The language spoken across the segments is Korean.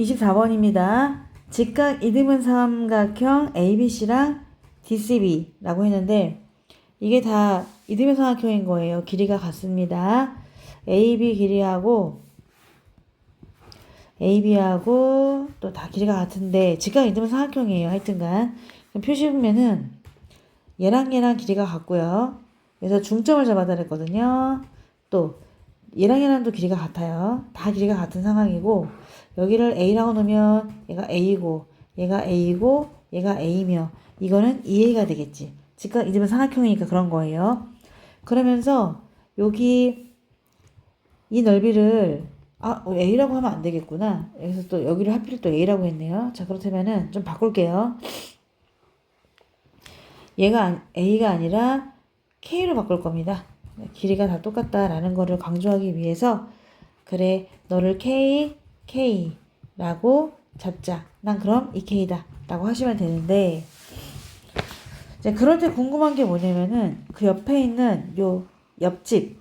24번입니다. 직각 이등분 삼각형 ABC랑 DCB라고 했는데 이게 다 이등분 삼각형인 거예요. 길이가 같습니다. AB 길이하고 AB하고 또 다 길이가 같은데 직각 이등분 삼각형이에요. 하여튼간 그럼 표시 보면은 얘랑 얘랑 길이가 같고요. 그래서 중점을 잡아야 했거든요. 또 얘랑 얘랑도 길이가 같아요. 다 길이가 같은 상황이고 여기를 A라고 놓으면 얘가 A고 얘가 A고 얘가 A며 이거는 2A가 되겠지. 직각 이등분 삼각형이니까 그런 거예요. 그러면서 여기 이 넓이를 아 A라고 하면 안 되겠구나. 여기서 또 여기를 하필 또 A라고 했네요. 자 그렇다면은 좀 바꿀게요. 얘가 안- A가 아니라 K로 바꿀 겁니다. 길이가 다 똑같다라는 거를 강조하기 위해서 그래 너를 K K라고 잡자. 난 그럼 이 K다. 라고 하시면 되는데 이제 그럴 때 궁금한 게 뭐냐면은 그 옆에 있는 요 옆집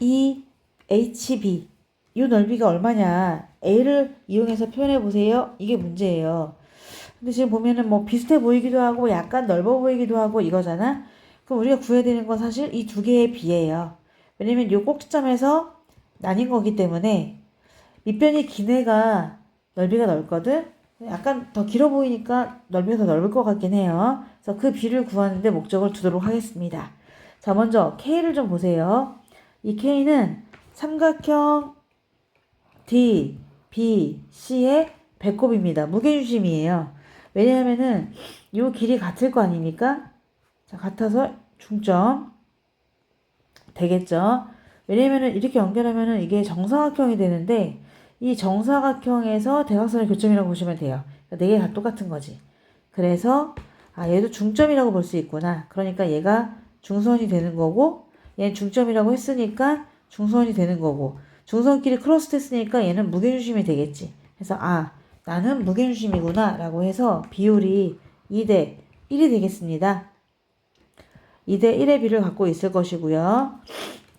이 HB 요 넓이가 얼마냐 A를 이용해서 표현해 보세요. 이게 문제예요. 근데 지금 보면은 뭐 비슷해 보이기도 하고 약간 넓어 보이기도 하고 이거잖아. 그럼 우리가 구해야 되는 건 사실 이 두 개의 비예요. 왜냐면 요 꼭지점에서 나뉜 거기 때문에 밑변이 긴 애가 넓이가 넓거든. 약간 더 길어 보이니까 넓이가 더 넓을 것 같긴 해요. 그래서 그 비를 구하는데 목적을 두도록 하겠습니다. 자, 먼저 K를 좀 보세요. 이 K는 삼각형 D, B, C의 배꼽입니다. 무게중심이에요. 왜냐하면은 요 길이 같을 거 아닙니까? 자, 같아서 중점 되겠죠. 왜냐면은 이렇게 연결하면은 이게 정사각형이 되는데 이 정사각형에서 대각선의 교점이라고 보시면 돼요. 네 개 다 똑같은 거지. 그래서 아 얘도 중점이라고 볼 수 있구나. 그러니까 얘가 중선이 되는 거고 얘는 중점이라고 했으니까 중선이 되는 거고 중선끼리 크로스 됐으니까 얘는 무게중심이 되겠지. 그래서 아 나는 무게중심이구나 라고 해서 비율이 2대 1이 되겠습니다. 2대 1의 비를 갖고 있을 것이고요.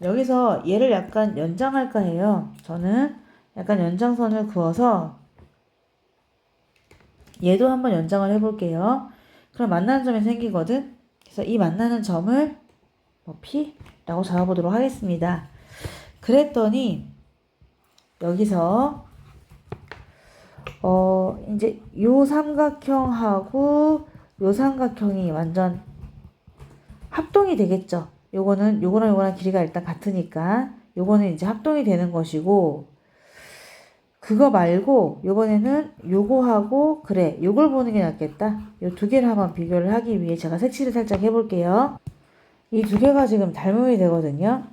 여기서 얘를 약간 연장할까 해요. 저는 약간 연장선을 그어서 얘도 한번 연장을 해볼게요. 그럼 만나는 점이 생기거든. 그래서 이 만나는 점을 뭐 P라고 잡아보도록 하겠습니다. 그랬더니 여기서 어 이제 요 삼각형하고 요 삼각형이 완전 합동이 되겠죠. 요거는 요거랑 요거랑 길이가 일단 같으니까 요거는 이제 합동이 되는 것이고 그거 말고 요번에는 요거하고 그래 요걸 보는 게 낫겠다. 요 두 개를 한번 비교를 하기 위해 제가 색칠을 살짝 해볼게요. 이 두 개가 지금 닮음이 되거든요.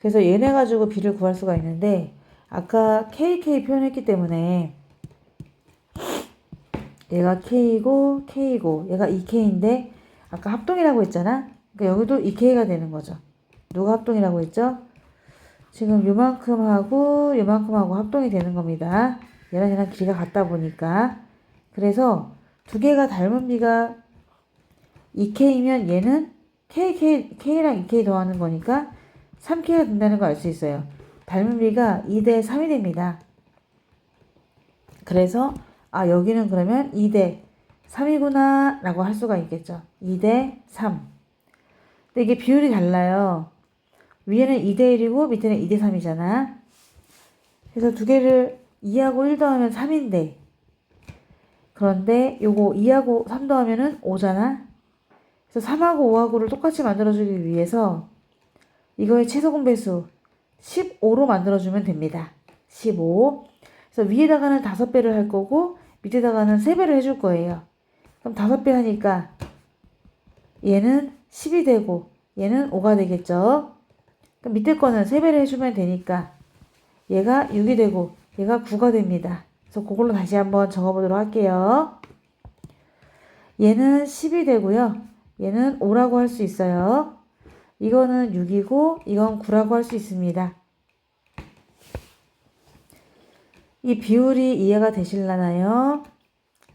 그래서 얘네 가지고 비를 구할 수가 있는데 아까 KK 표현했기 때문에 얘가 K고 K고 얘가 2K인데 아까 합동이라고 했잖아. 그러니까 여기도 2K가 되는 거죠. 누가 합동이라고 했죠? 지금 요만큼 하고 요만큼 하고 합동이 되는 겁니다. 얘랑 얘랑 길이가 같다 보니까. 그래서 두 개가 닮은 비가 2K면 얘는 K, K, K랑 2K 더하는 거니까 3K가 된다는 걸 알 수 있어요. 닮은 비가 2대 3이 됩니다. 그래서 아 여기는 그러면 2대 3이구나 라고 할 수가 있겠죠. 2대 3. 근데 이게 비율이 달라요. 위에는 2대 1이고 밑에는 2대 3이잖아. 그래서 두 개를 2하고 1 더하면 3인데 그런데 요거 2하고 3 더하면은 5잖아. 그래서 3하고 5하고를 똑같이 만들어주기 위해서 이거의 최소 공 배수 15로 만들어주면 됩니다. 15. 그래서 위에다가는 5배를 할 거고 밑에다가는 3배를 해줄 거예요. 그럼 5배 하니까 얘는 10이 되고 얘는 5가 되겠죠. 그럼 밑에 거는 3배를 해주면 되니까 얘가 6이 되고 얘가 9가 됩니다. 그래서 그걸로 다시 한번 적어보도록 할게요. 얘는 10이 되고요. 얘는 5라고 할 수 있어요. 이거는 6이고 이건 9라고 할 수 있습니다. 이 비율이 이해가 되실라나요?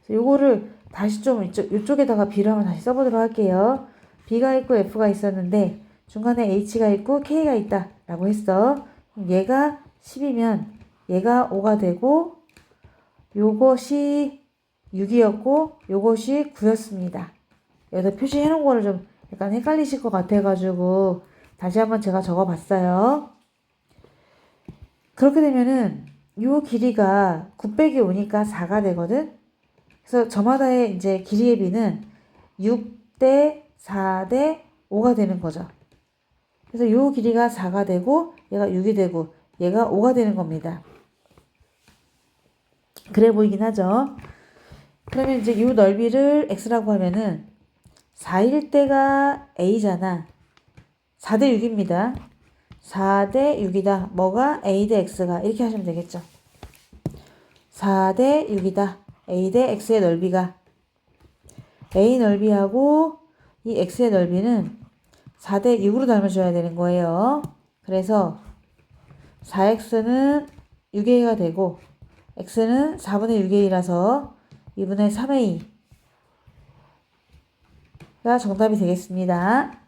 요거를 다시 좀 이쪽, 이쪽에다가 B를 한번 다시 써보도록 할게요. B가 있고 F가 있었는데 중간에 H가 있고 K가 있다 라고 했어. 그럼 얘가 10이면 얘가 5가 되고 요것이 6이었고 요것이 9였습니다. 여기다 표시해 놓은 거를 좀 약간 헷갈리실 것 같아가지고 다시 한번 제가 적어봤어요. 그렇게 되면은 요 길이가 9 빼기 5니까 4가 되거든. 그래서 저마다의 이제 길이의 비는 6대 4대 5가 되는 거죠. 그래서 요 길이가 4가 되고 얘가 6이 되고 얘가 5가 되는 겁니다. 그래 보이긴 하죠. 그러면 이제 요 넓이를 x라고 하면은 4일 때가 a잖아. 4대 6입니다. 4대 6이다. 뭐가 a 대 x가 이렇게 하시면 되겠죠. 4대 6이다. a 대 x의 넓이가 a 넓이하고 이 x의 넓이는 4대 6으로 닮아줘야 되는 거예요. 그래서 4x는 6a가 되고 x는 4분의 6a라서 2분의 3a가 정답이 되겠습니다.